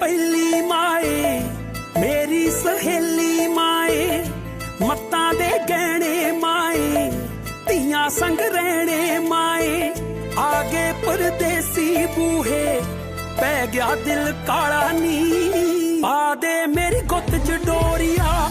ਪਹਿਲੀ ਮਾਏ, ਮੇਰੀ ਸਹੇਲੀ ਮਾਏ, ਮੱਤਾਂ ਦੇ ਗਹਿਣੇ ਮਾਏ, ਧੀਆਂ ਸੰਗ ਰਹਿਣੇ ਮਾਏ। ਆਗੇ ਪਰਦੇਸੀ ਬੂਹੇ, ਪੈ ਗਿਆ ਦਿਲ ਕਾਲਾ ਨੀ। ਪਾ ਦੇ ਮੇਰੀ ਗੁੱਤ ਚ ਡੋਰੀਆ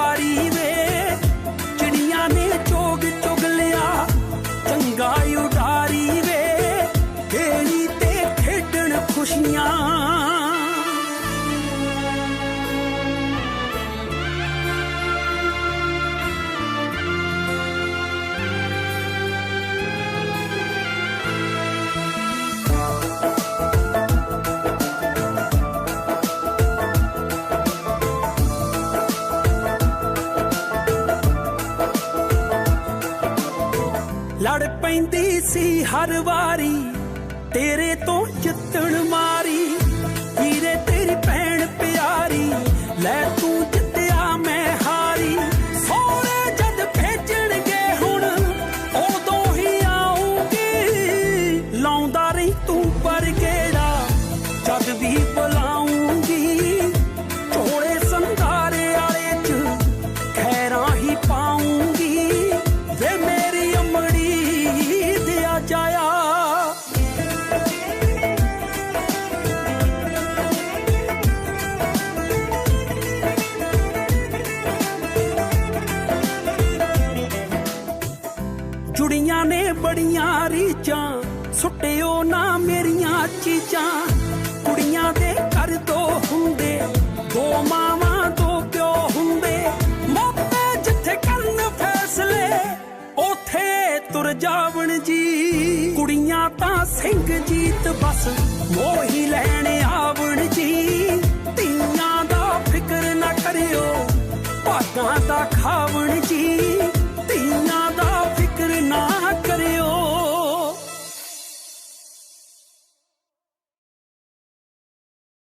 ਪੈਂਦੀ ਸੀ ਹਰ ਵਾਰੀ। ਤੇਰੇ ਤੋਂ ਜਿੱਤਣ ਜੁੜੀਆਂ ਨੇ ਬੜੀਆਂ ਰੀਚਾਂ ਸੁੱਟਿਓ ਨਾ ਮੇਰੀਆਂ ਚੀਜ਼ਾਂ। ਕੁੜੀਆਂ ਦੇ ਘਰ ਦੋ ਹੁੰਦੇ, ਦੋ ਮਾਵਾਂ, ਦੋ ਪਿਓ ਹੁੰਦੇ। ਮੋਪੇ ਜਿੱਥੇ ਕਰਨ ਫੈਸਲੇ ਉਥੇ ਤੁਰ ਜਾਵਣ ਜੀ। ਕੁੜੀਆਂ ਤਾਂ ਸਿੰਘ ਜੀਤ ਬਸ, ਮੋਹੀ ਲੈਣ ਆ